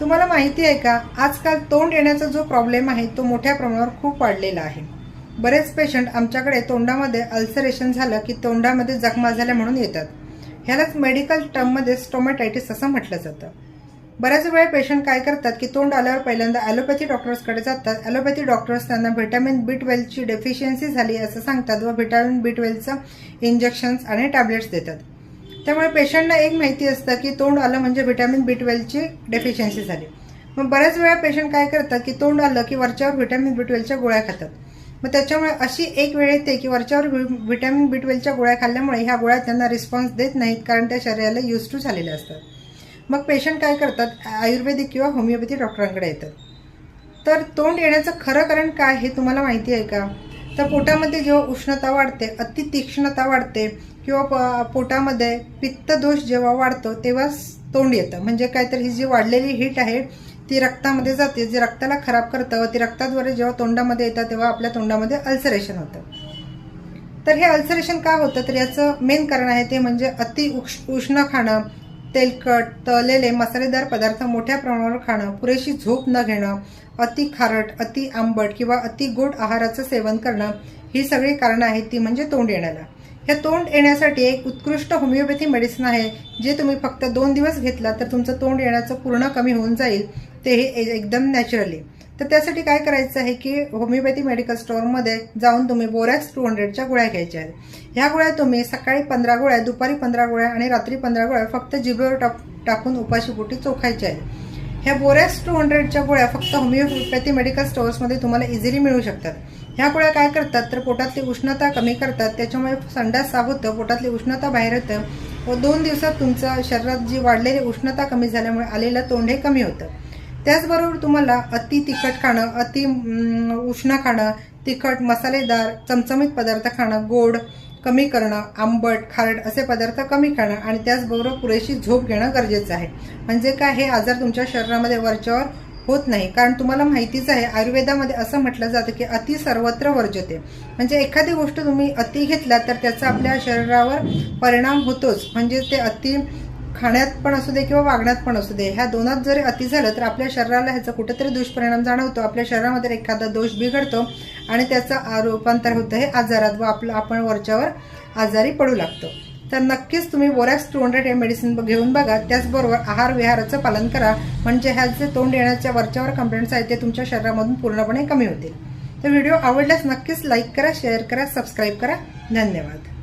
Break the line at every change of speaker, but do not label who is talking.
तुम्हाला माहिती आहे का? आजकाल तोंड येण्याचा जो प्रॉब्लेम आहे तो मोठ्या प्रमाणावर खूप वाढलेला आहे. बरेच पेशंट आमच्याकडे तोंडामध्ये अल्सरेशन झालं की तोंडामध्ये जखमा झाल्या म्हणून येतात. ह्यालाच मेडिकल टर्ममध्ये स्टोमॅटायटिस असं म्हटलं जातं. बऱ्याच वेळा पेशंट काय करतात की तोंड आल्यावर पहिल्यांदा ॲलोपॅथी डॉक्टर्सकडे जातात. ॲलोपॅथी डॉक्टर्स त्यांना व्हिटॅमिन बी ट्वेल्वची डेफिशियन्सी झाली असं सांगतात व व्हिटॅमिन बी ट्वेल्वचं इंजेक्शन्स आणि टॅबलेट्स देतात. त्यामुळे पेशंटला एक माहिती असतं की तोंड आलं म्हणजे व्हिटॅमिन बी ट्वेल्वची डेफिशियन्सी झाली. मग बऱ्याच वेळा पेशंट काय करतात की तोंड आलं की वरच्यावर व्हिटॅमिन बी ट्वेल्वच्या गोळ्या खातात. मग त्याच्यामुळे अशी एक वेळ येते की वरच्यावर व्हिटॅमिन बी ट्वेल्वच्या गोळ्या खाल्ल्यामुळे ह्या गोळ्या त्यांना रिस्पॉन्स देत नाहीत कारण त्या शरीराला यूज टू झालेल्या असतात. मग पेशंट काय करतात? आयुर्वेदिक किंवा होमिओपॅथी डॉक्टरांकडे येतात. तर तोंड येण्याचं खरं कारण काय हे तुम्हाला माहिती आहे का? तर पोटामध्ये जेव्हा उष्णता वाढते अति तीक्ष्णता वाढते किंवा प- पोटामध्ये पित्तदोष जेव्हा वाढतो तेव्हा तोंड येतं. म्हणजे काय तर ही जी वाढलेली हीट आहे ती रक्तामध्ये जाते. जे रक्ताला खराब करतं व ती रक्ताद्वारे जेव्हा तोंडामध्ये येतं तेव्हा आपल्या तोंडामध्ये अल्सरेशन होतं. तर हे अल्सरेशन का होतं? तर याचं मेन कारण आहे ते म्हणजे अति उक्ष उष्ण खाणं तेलकट तळलेले मसालेदार पदार्थ मोठ्या प्रमाणावर खाणं पुरेशी झोप न घेणं अति खारट अति आंबट किंवा अति गोड आहाराचं सेवन करणं ही सगळी कारणं आहेत ती म्हणजे तोंड येण्याला. हे तोंड येण्यासाठी एक उत्कृष्ट होमिओपॅथी मेडिसिन आहे जे तुम्ही फक्त दोन दिवस घेतला तर तुमचं तोंड येण्याचं पूर्ण कमी होऊन जाईल. ते हे ए- एकदम नॅचरली तर त्यासाठी काय करायचं आहे की होमिओपॅथी मेडिकल स्टोअरमध्ये जाऊन तुम्ही बोरॅक्स टू हंड्रेडच्या गोळ्या घ्यायच्या आहेत. ह्या गोळ्या तुम्ही सकाळी पंधरा गोळ्या दुपारी पंधरा गोळ्या आणि रात्री पंधरा गोळ्या फक्त जिभेवर टाक टाकून उपाशीपोटी चोखायच्या आहेत. ह्या बोरॅक्स टू हंड्रेडच्या गोळ्या फक्त होमिओपॅथी मेडिकल स्टोअर्समध्ये तुम्हाला इझिली मिळू शकतात. ह्या गोळ्या काय करतात तर पोटातली उष्णता कमी करतात. त्याच्यामुळे संडास साफ होतं पोटातली उष्णता बाहेर येतं. व दोन दिवसात तुमचं शरीरात जी वाढलेली उष्णता कमी झाल्यामुळे आलेलं तोंड हे कमी होतं. त्याचबरोबर तुम्हाला अति तिखट खाणं अति उष्ण खाणं तिखट मसालेदार चमचमीत पदार्थ खाणं गोड कमी करणं आंबट खारट असे पदार्थ कमी खाणं आणि त्याचबरोबर पुरेशी झोप घेणं गरजेचं आहे. म्हणजे काय? हे आजार तुमच्या शरीरामध्ये वरच्यावर होत नाही. कारण तुम्हाला माहितीच आहे आयुर्वेदामध्ये असं म्हटलं जातं की अति सर्वत्र वर्जते. म्हणजे एखादी गोष्ट तुम्ही अति घेतला तर त्याचा आपल्या शरीरावर परिणाम होतोच. म्हणजे ते अति खाण्यात पण असू दे किंवा वागण्यात पण असू दे ह्या दोनात जरी अति झालं तर आपल्या शरीराला ह्याचा कुठेतरी दुष्परिणाम जाणवतो. आपल्या शरीरामध्ये एखादा दोष बिघडतो आणि त्याचं रूपांतर होतं हे आजारात व आपलं आपण वरच्यावर आजारी पडू लागतो. तर नक्कीच तुम्ही बोरॅक्स टू हंड्रेड हे मेडिसिन घेऊन बघा. त्याचबरोबर आहार विहाराचं पालन करा. म्हणजे ह्या जे तोंड येण्याच्या वरच्यावर कंप्लेंट्स आहेत ते तुमच्या शरीरामधून पूर्णपणे कमी होतील. तर व्हिडिओ आवडल्यास नक्कीच लाईक करा शेअर करा सबस्क्राईब करा. धन्यवाद.